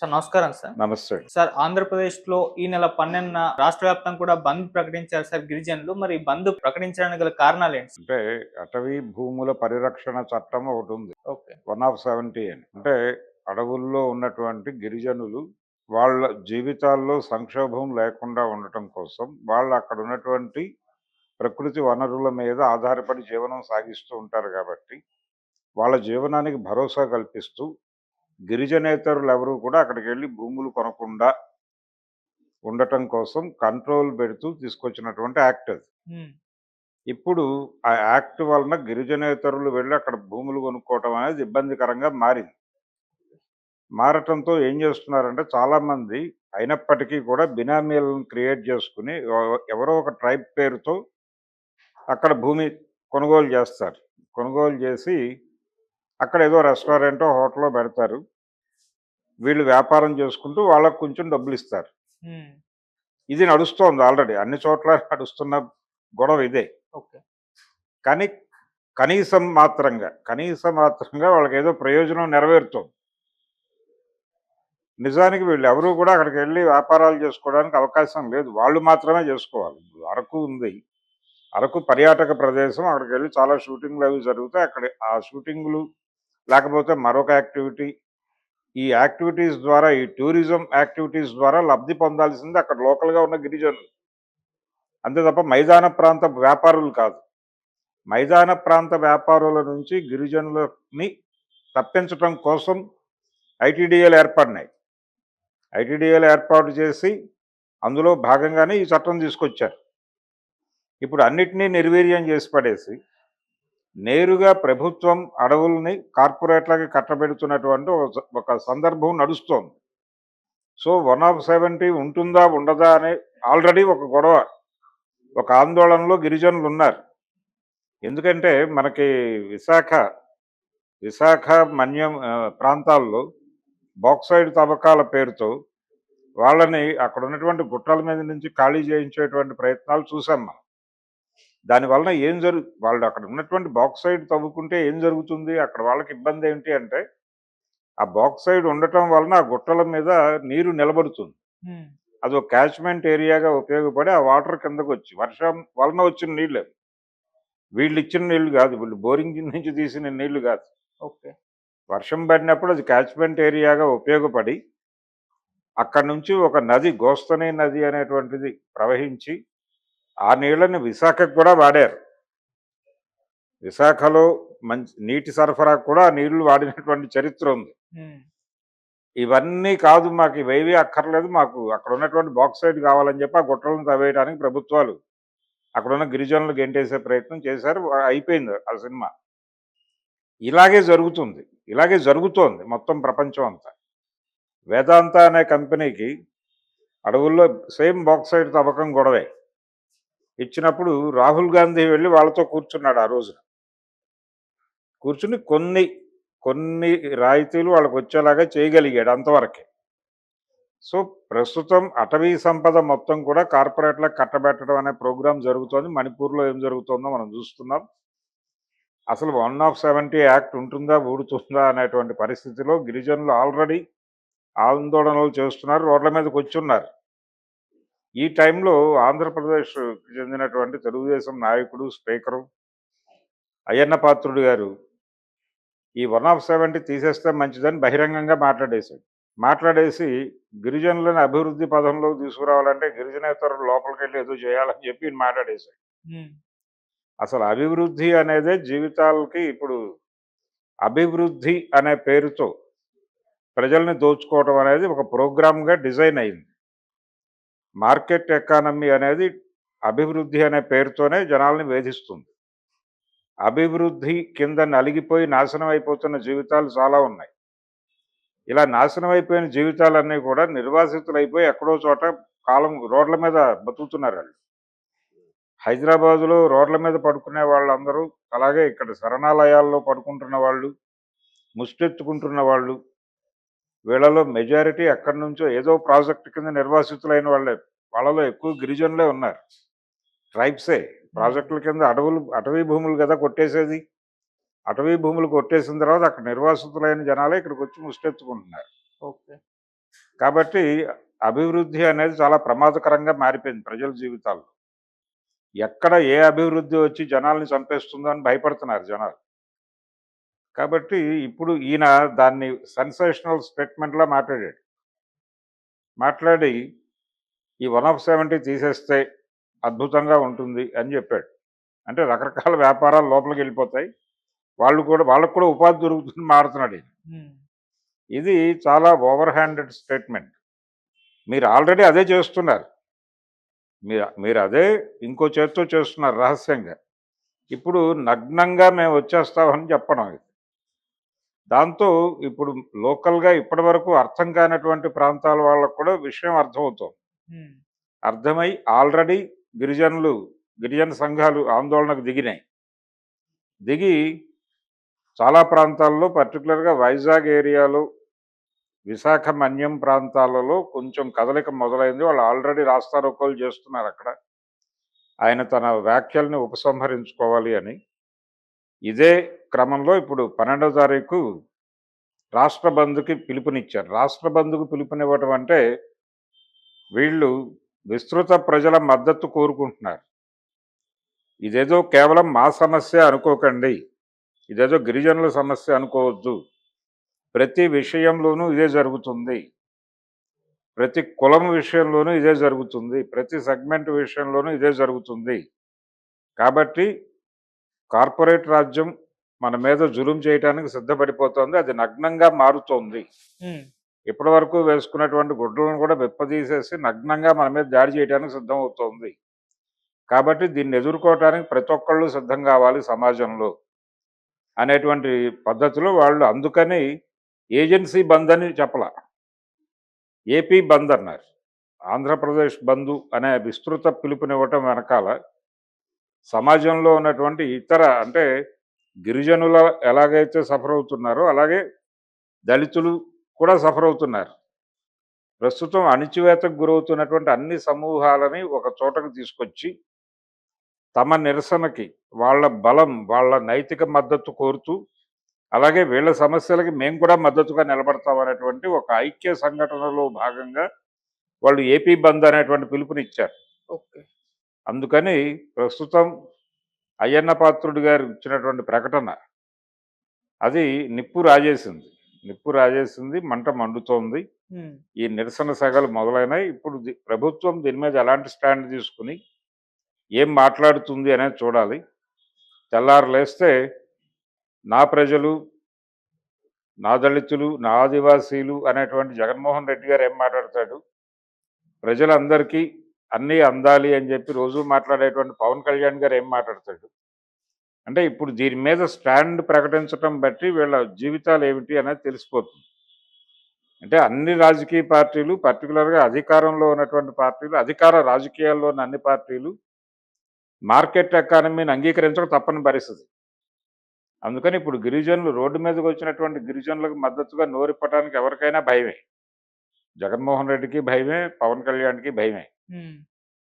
Sir నమస్కారం sir. నమస్తే. Sir ఆంధ్రప్రదేశ్లో ఈ నెల పన్నెండున రాష్ట్ర వ్యాప్తంగా కూడా బంద్ ప్రకటించారు సార్ గిరిజనులు. మరి బంద్ ప్రకటించడానికి గల కారణాలు ఏంటి అంటే అటవీ భూముల పరిరక్షణ చట్టం ఒకటి ఉంది. ఓకే. వన్ ఆఫ్ సెవెంటీ అని. అంటే అడవుల్లో ఉన్నటువంటి గిరిజనులు వాళ్ళ జీవితాల్లో సంక్షోభం లేకుండా ఉండటం కోసం వాళ్ళు అక్కడ ఉన్నటువంటి ప్రకృతి వనరుల మీద ఆధారపడి జీవనం సాగిస్తూ ఉంటారు కాబట్టి వాళ్ళ జీవనానికి భరోసా కల్పిస్తూ గిరిజనేతరులు ఎవరు కూడా అక్కడికి వెళ్ళి భూములు కొనకుండా ఉండటం కోసం కంట్రోల్ పెడుతూ తీసుకొచ్చినటువంటి యాక్ట్ అది. ఇప్పుడు ఆ యాక్ట్ వలన గిరిజనేతరులు వెళ్ళి అక్కడ భూములు కొనుక్కోవటం అనేది ఇబ్బందికరంగా మారింది. మారటంతో ఏం చేస్తున్నారంటే చాలా మంది అయినప్పటికీ కూడా బినామీలను క్రియేట్ చేసుకుని ఎవ- ఎవరో ఒక ట్రైబ్ పేరుతో అక్కడ భూమి కొనుగోలు చేస్తారు. కొనుగోలు చేసి అక్కడ ఏదో రెస్టారెంటో హోటలో పెడతారు. వీళ్ళు వ్యాపారం చేసుకుంటూ వాళ్ళకు కొంచెం డబ్బులు ఇస్తారు ఉమ్, ఇది నడుస్తోంది ఆల్రెడీ. అన్ని చోట్ల నడుస్తున్న గొడవ ఇదే. ఓకే. కానీ కనీసం మాత్రంగా కనీసం మాత్రంగా వాళ్ళకి ఏదో ప్రయోజనం నెరవేరుతుంది. నిజానికి వీళ్ళు ఎవరు కూడా అక్కడికి వెళ్ళి వ్యాపారాలు చేసుకోవడానికి అవకాశం లేదు. వాళ్ళు మాత్రమే చేసుకోవాలి. అరకు ఉంది. అరకు పర్యాటక ప్రదేశం. అక్కడికి వెళ్ళి చాలా షూటింగ్లు అవి జరుగుతాయి. అక్కడ ఆ షూటింగ్లు లేకపోతే మరొక యాక్టివిటీ ఈ యాక్టివిటీస్ ద్వారా ఈ టూరిజం యాక్టివిటీస్ ద్వారా లబ్ధి పొందాల్సింది అక్కడ లోకల్గా ఉన్న గిరిజనులు. అంతే తప్ప మైదాన ప్రాంత వ్యాపారులు కాదు. మైదాన ప్రాంత వ్యాపారుల నుంచి గిరిజనులని తప్పించటం కోసం ఐటీడీఏలు ఏర్పడినాయి. ఐటీడీఏలు ఏర్పాటు చేసి అందులో భాగంగానే ఈ చట్టం తీసుకొచ్చారు. ఇప్పుడు అన్నిటినీ నిర్వీర్యం చేసి పడేసి నేరుగా ప్రభుత్వం అడవుల్ని కార్పొరేట్లకి కట్టబెడుతున్నటువంటి ఒక సందర్భం నడుస్తోంది. సో వన్ ఆఫ్ సెవెంటీ ఉంటుందా ఉండదా అనే ఆల్రెడీ ఒక గొడవ ఒక ఆందోళనలో గిరిజనులు ఉన్నారు. ఎందుకంటే మనకి విశాఖ విశాఖ మన్యం ప్రాంతాల్లో బాక్సైడ్ తవ్వకాల పేరుతో వాళ్ళని అక్కడ ఉన్నటువంటి గుట్టల మీద నుంచి ఖాళీ చేయించేటువంటి ప్రయత్నాలు చూసాం మనం. దానివలన ఏం జరుగు వాళ్ళు అక్కడ ఉన్నటువంటి బాక్సైడ్ తవ్వుకుంటే ఏం జరుగుతుంది? అక్కడ వాళ్ళకి ఇబ్బంది ఏంటి అంటే ఆ బాక్సైడ్ ఉండటం వలన ఆ గుట్టల మీద నీరు నిలబడుతుంది. అది ఒక క్యాచ్మెంట్ ఏరియాగా ఉపయోగపడి ఆ వాటర్ కిందకు వచ్చి వర్షం వలన వచ్చిన నీళ్ళు. వీళ్ళు ఇచ్చిన నీళ్ళు కాదు వీళ్ళు బోరింగ్ నుంచి తీసిన నీళ్ళు కాదు. ఓకే. వర్షం పడినప్పుడు అది క్యాచ్మెంట్ ఏరియాగా ఉపయోగపడి అక్కడ నుంచి ఒక నది గోస్తని నది అనేటువంటిది ప్రవహించి ఆ నీళ్ళని విశాఖకు కూడా వాడారు. విశాఖలో మంచి నీటి సరఫరా కూడా నీళ్ళు వాడినటువంటి చరిత్ర ఉంది. ఇవన్నీ కాదు మాకు ఇవేవి అక్కర్లేదు మాకు అక్కడ ఉన్నటువంటి బాక్సైడ్ కావాలని చెప్పి ఆ గుట్టలను తవ్వేయడానికి ప్రభుత్వాలు అక్కడ ఉన్న గిరిజనులు గెంటేసే ప్రయత్నం చేశారు అయిపోయింది ఆ సినిమా. ఇలాగే జరుగుతుంది ఇలాగే జరుగుతోంది మొత్తం ప్రపంచం అంతా. వేదాంత అనే కంపెనీకి అడవుల్లో సేమ్ బాక్సైడ్ తవ్వకం గొడవే. ఇచ్చినప్పుడు రాహుల్ గాంధీ వెళ్ళి వాళ్ళతో కూర్చున్నాడు ఆ రోజున. కూర్చుని కొన్ని కొన్ని రాయితీలు వాళ్ళకి వచ్చేలాగా చేయగలిగాడు అంతవరకే. సో ప్రస్తుతం అటవీ సంపద మొత్తం కూడా కార్పొరేట్లకు కట్టబెట్టడం అనే ప్రోగ్రాం జరుగుతోంది. మణిపూర్లో ఏం జరుగుతుందో మనం చూస్తున్నాం. అసలు వన్ ఆఫ్ సెవెంటీ యాక్ట్ ఉంటుందా ఊడుతుందా అనేటువంటి పరిస్థితిలో గిరిజనులు ఆల్రెడీ ఆందోళనలు చేస్తున్నారు. రోడ్ల మీదకి వచ్చున్నారు ఈ టైంలో ఆంధ్రప్రదేశ్కి చెందినటువంటి తెలుగుదేశం నాయకుడు స్పీకరు అయ్యన్న పాత్రుడు గారు ఈ వన్ ఆఫ్ సెవెంటీ తీసేస్తే మంచిదని బహిరంగంగా మాట్లాడేశాడు. మాట్లాడేసి గిరిజనులను అభివృద్ధి పదంలో తీసుకురావాలంటే గిరిజనేతరులు లోపలికి వెళ్ళి ఏదో చేయాలని చెప్పి మాట్లాడేశాడు. అసలు అభివృద్ధి అనేదే జీవితాలకి ఇప్పుడు అభివృద్ధి అనే పేరుతో ప్రజల్ని దోచుకోవడం అనేది ఒక ప్రోగ్రామ్గా డిజైన్ అయింది. మార్కెట్ ఎకానమీ అనేది అభివృద్ధి అనే పేరుతోనే జనాల్ని వేధిస్తుంది. అభివృద్ధి కింద నలిగిపోయి నాశనం అయిపోతున్న జీవితాలు చాలా ఉన్నాయి. ఇలా నాశనం అయిపోయిన జీవితాలన్నీ కూడా నిర్వాసితులైపోయి ఎక్కడో చోట కాలం రోడ్ల మీద బతుకుతున్నారు వాళ్ళు. హైదరాబాదులో రోడ్ల మీద పడుకునే వాళ్ళందరూ అలాగే ఇక్కడ శరణాలయాల్లో పడుకుంటున్న వాళ్ళు ముష్టెత్తుకుంటున్న వాళ్ళు వీళ్ళలో మెజారిటీ ఎక్కడి నుంచో ఏదో ప్రాజెక్ట్ కింద నిర్వాసితులైన వాళ్ళే. వాళ్ళలో ఎక్కువ గిరిజనులే ఉన్నారు. ట్రైబ్సే ప్రాజెక్టుల కింద అడవులు అటవీ భూములు కదా కొట్టేసేది. అటవీ భూములు కొట్టేసిన తర్వాత అక్కడ నిర్వాసితులైన జనాలే ఇక్కడికి వచ్చి ముష్టెత్తుకుంటున్నారు. ఓకే. కాబట్టి అభివృద్ధి అనేది చాలా ప్రమాదకరంగా మారిపోయింది ప్రజల జీవితాల్లో. ఎక్కడ ఏ అభివృద్ధి వచ్చి జనాల్ని చంపేస్తుందో అని భయపడుతున్నారు జనాలు. కాబట్టి ఇప్పుడు ఈయన దాన్ని సెన్సేషనల్ స్టేట్మెంట్లా మాట్లాడాడు. మాట్లాడి ఈ వన్ ఆఫ్ సెవెంటీ తీసేస్తే అద్భుతంగా ఉంటుంది అని చెప్పాడు. అంటే రకరకాల వ్యాపారాలు లోపలికి వెళ్ళిపోతాయి. వాళ్ళు కూడా వాళ్ళకు కూడా ఉపాధి దొరుకుతుంది మారుతున్నాడు ఇది చాలా ఓవర్ హ్యాండెడ్ స్టేట్మెంట్. మీరు ఆల్రెడీ అదే చేస్తున్నారు. మీరు మీరు అదే ఇంకో చేత్తో చేస్తున్నారు రహస్యంగా. ఇప్పుడు నగ్నంగా మేము వచ్చేస్తామని చెప్పడం ఇది. దాంతో ఇప్పుడు లోకల్గా ఇప్పటి వరకు అర్థం కానటువంటి ప్రాంతాల వాళ్ళకు కూడా విషయం అర్థమవుతుంది. అర్థమై ఆల్రెడీ గిరిజనులు గిరిజన సంఘాలు ఆందోళనకు దిగినాయి. దిగి చాలా ప్రాంతాల్లో పర్టికులర్గా వైజాగ్ ఏరియాలో విశాఖ మన్యం ప్రాంతాలలో కొంచెం కదలిక మొదలైంది. వాళ్ళు ఆల్రెడీ రాస్తారోకోలు చేస్తున్నారు అక్కడ. ఆయన తన వ్యాఖ్యల్ని ఉపసంహరించుకోవాలి అని. ఇదే క్రమంలో ఇప్పుడు పన్నెండవ తారీఖు రాష్ట్ర బంధుకి పిలుపునిచ్చారు. రాష్ట్ర బంధుకు పిలుపునివ్వటం అంటే వీళ్ళు విస్తృత ప్రజల మద్దతు కోరుకుంటున్నారు. ఇదేదో కేవలం మా సమస్య అనుకోకండి. ఇదేదో గిరిజనుల సమస్య అనుకోవద్దు. ప్రతి విషయంలోనూ ఇదే జరుగుతుంది. ప్రతి కులం విషయంలోనూ ఇదే జరుగుతుంది. ప్రతి సెగ్మెంట్ విషయంలోనూ ఇదే జరుగుతుంది. కాబట్టి కార్పొరేట్ రాజ్యం మన మీద జులుం చేయడానికి సిద్ధపడిపోతుంది అది నగ్నంగా మారుతోంది. ఇప్పటి వరకు వేసుకున్నటువంటి గుడ్లను కూడా వెప్పదీసేసి నగ్నంగా మన మీద దాడి చేయడానికి సిద్ధం అవుతోంది కాబట్టి దీన్ని ఎదుర్కోవటానికి ప్రతి ఒక్కళ్ళు సిద్ధం కావాలి సమాజంలో అనేటువంటి పద్ధతిలో వాళ్ళు. అందుకని ఏజెన్సీ బంద్ అని చెప్పల. ఏపీ బంద్ అన్నారు. ఆంధ్రప్రదేశ్ బంధు అనే విస్తృత పిలుపునివ్వటం వెనకాల సమాజంలో ఉన్నటువంటి ఇతర అంటే గిరిజనుల ఎలాగైతే సఫర్ అవుతున్నారో అలాగే దళితులు కూడా సఫర్ అవుతున్నారు ప్రస్తుతం అణిచివేతకు గురవుతున్నటువంటి అన్ని సమూహాలని ఒక చోటకు తీసుకొచ్చి తమ నిరసనకి వాళ్ళ బలం వాళ్ళ నైతిక మద్దతు కోరుతూ అలాగే వీళ్ళ సమస్యలకి మేము కూడా మద్దతుగా నిలబడతాం అనేటువంటి ఒక ఐక్య సంఘటనలో భాగంగా వాళ్ళు ఏపీ బంద్ అనేటువంటి పిలుపునిచ్చారు. అందుకని ప్రస్తుతం అయ్యన్న పాత్రుడు గారు ఇచ్చినటువంటి ప్రకటన అది నిప్పు రాజేసింది. నిప్పు రాజేసింది మంట మండుతోంది. ఈ నిరసన సగలు మొదలైనాయి. ఇప్పుడు ప్రభుత్వం దీని మీద ఎలాంటి స్టాండ్ తీసుకుని ఏం మాట్లాడుతుంది అనేది చూడాలి. తెల్లారు లేస్తే నా ప్రజలు నా దళితులు నా ఆదివాసీలు అనేటువంటి జగన్మోహన్ రెడ్డి గారు ఏం మాట్లాడతాడు? ప్రజలందరికీ అన్నీ అందాలి అని చెప్పి రోజు మాట్లాడేటువంటి పవన్ కళ్యాణ్ గారు ఏం మాట్లాడతాడు? అంటే ఇప్పుడు దీని మీద స్టాండ్ ప్రకటించడం బట్టి వీళ్ళ జీవితాలు ఏమిటి అనేది తెలిసిపోతుంది. అంటే అన్ని రాజకీయ పార్టీలు పర్టికులర్గా అధికారంలో ఉన్నటువంటి పార్టీలు అధికార రాజకీయాల్లో ఉన్న అన్ని పార్టీలు మార్కెట్ ఎకానమీని అంగీకరించక తప్పని పరిస్థితి. అందుకని ఇప్పుడు గిరిజనులు రోడ్డు మీదకి వచ్చినటువంటి గిరిజనులకు మద్దతుగా నోరిప్పటానికి ఎవరికైనా భయమే. జగన్మోహన్ రెడ్డికి భయమే పవన్ కళ్యాణ్కి భయమే. Mm.